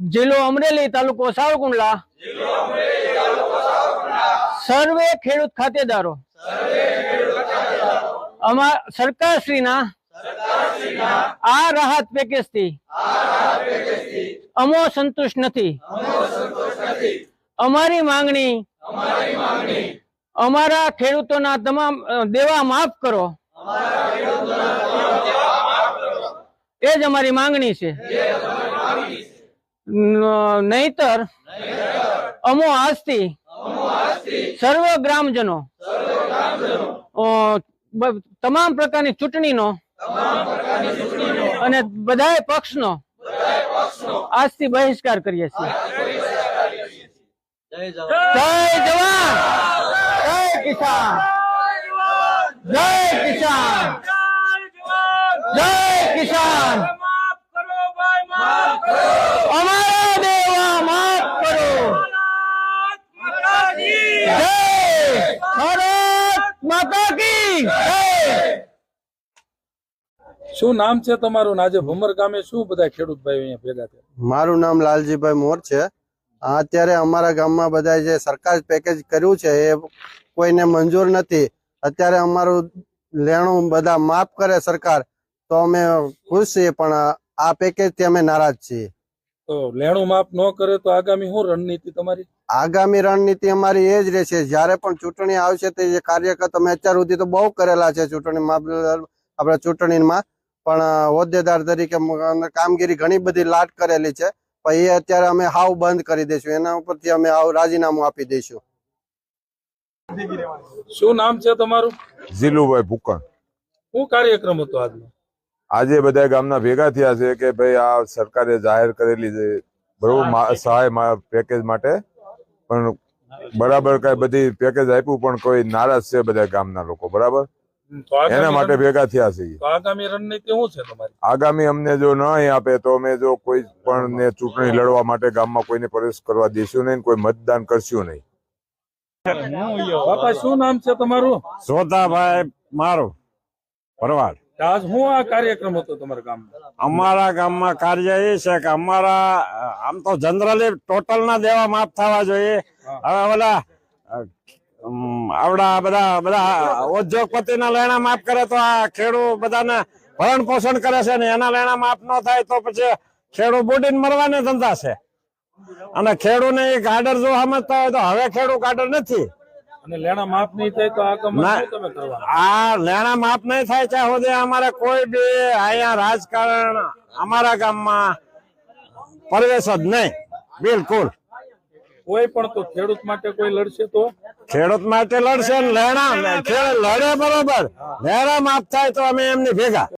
જિલ્લો અમરેલી તાલુકો સાવકુંડલા સર્વે ખેડૂત ખાતેદારો. અમા સરકારશ્રીના આ રાહત પેકેજથી અમો સંતુષ્ટ નથી. અમારી માંગણી અમારા ખેડૂતોના તમામ દેવા માફ કરો. એ જ અમારી માંગણી છે. નહીતર અમો આજથી સર્વ ગ્રામજનો. તમામ પ્રકારની ચૂંટણીનો અને બધાય પક્ષનો આજથી બહિષ્કાર કરીએ છીએ. જય જવાન. જય કિસાન. જય કિસાન જય કિસાન અમારા દેવા માફ કરો જય ભારત માતા કી જય શું નામ છે તમારું? આજે ભમર ગામે શું બધા ખેડૂત ભાઈ અહીંયા ભેગા થયા? મારું નામ લાલજીભાઈ મોર છે. આ અત્યારે અમારા ગામમાં બધા જે સરકાર પેકેજ કર્યું છે એ કોઈને મંજૂર નથી. અત્યારે અમારું લેણું બધા માફ કરે સરકાર તો અમે ખુશ છીએ પણ આ પેકેજથી અમે નારાજ છીએ. તો લેણું માફ ન કરે તો આગામી શું રણનીતિ તમારી? આગામી રણનીતિ અમારી એ જ રહેશે. જ્યારે પણ ચૂંટણી આવશે તે જે કાર્યકર્તા અમે અત્યાર સુધી તો બહુ કરેલા છે ચૂંટણીમાં આપણે ચૂંટણીમાં પણ હોદ્દેદાર તરીકે કામગીરી ઘણી બધી લાટ કરેલી છે. પણ એ અત્યારે અમે હાવ બંધ કરી દઈશું. એના ઉપરથી અમે હાવ રાજીનામું આપી દઈશું. શું નામ છે તમારું? ઝીલુભાઈ ભૂકણ. શું કાર્યક્રમ હતો આજનો? આજે બધા ગામના ભેગા થયા છે કે ભાઈ આ સરકારે જાહેર કરેલી છે. બરોબર મા- સહાય મા- પેકેજ માટે. પણ બરાબર કઈ બધી પેકેજ આપ્યું પણ કોઈ નારાજ છે બધા ગામના લોકો. બરાબર? એના માટે ભેગા થયા છે આગામી રણનીતિ શું છે તમારી? આગામી અમને જો ન આપે તો અમે જો કોઈ પણ ને ચૂંટણી લડવા માટે ગામમાં કોઈને પ્રવેશ કરવા દેશું નહીં કોઈ મતદાન કરશું નહીં. બાપા શું નામ છે તમારું? સોતાભાઈ મારું. ભરવાડ. આજ શું આ કાર્યક્રમ હતો તમારા ગામમાં? અમારા ગામમાં કાર્ય એ છે કે અમારા આમ તો જનરલી ટોટલ ના દેવા માફ થવા જોઈએ. હવે ઓલા આવડા બધા બધા ઉદ્યોગપતિ ના લેણા માફ કરે તો આ ખેડૂત બધાને ભરણ પોષણ કરે છે ને એના લેણા માફ ન થાય તો પછી ખેડૂત બુડીને મરવાને ધંધા છે. અને ખેડૂને એ ગાડર જો સમજતા હોય તો હવે ખેડૂત ગાડર નથી. અને લેણા માફ નહીં થાય તો તમે આ લેણા માફ નહીં થાય ત્યાં સુધી અમારે કોઈ બી અહીંયા રાજકારણ અમારા ગામમાં પ્રવેશ જ નહીં બિલકુલ. કોઈ પણ તો ખેડૂત માટે કોઈ લડશે તો? ખેડૂત માટે લડશે ને લેણા લડે બરોબર. લેણા માફ થાય તો અમે એમની ભેગા.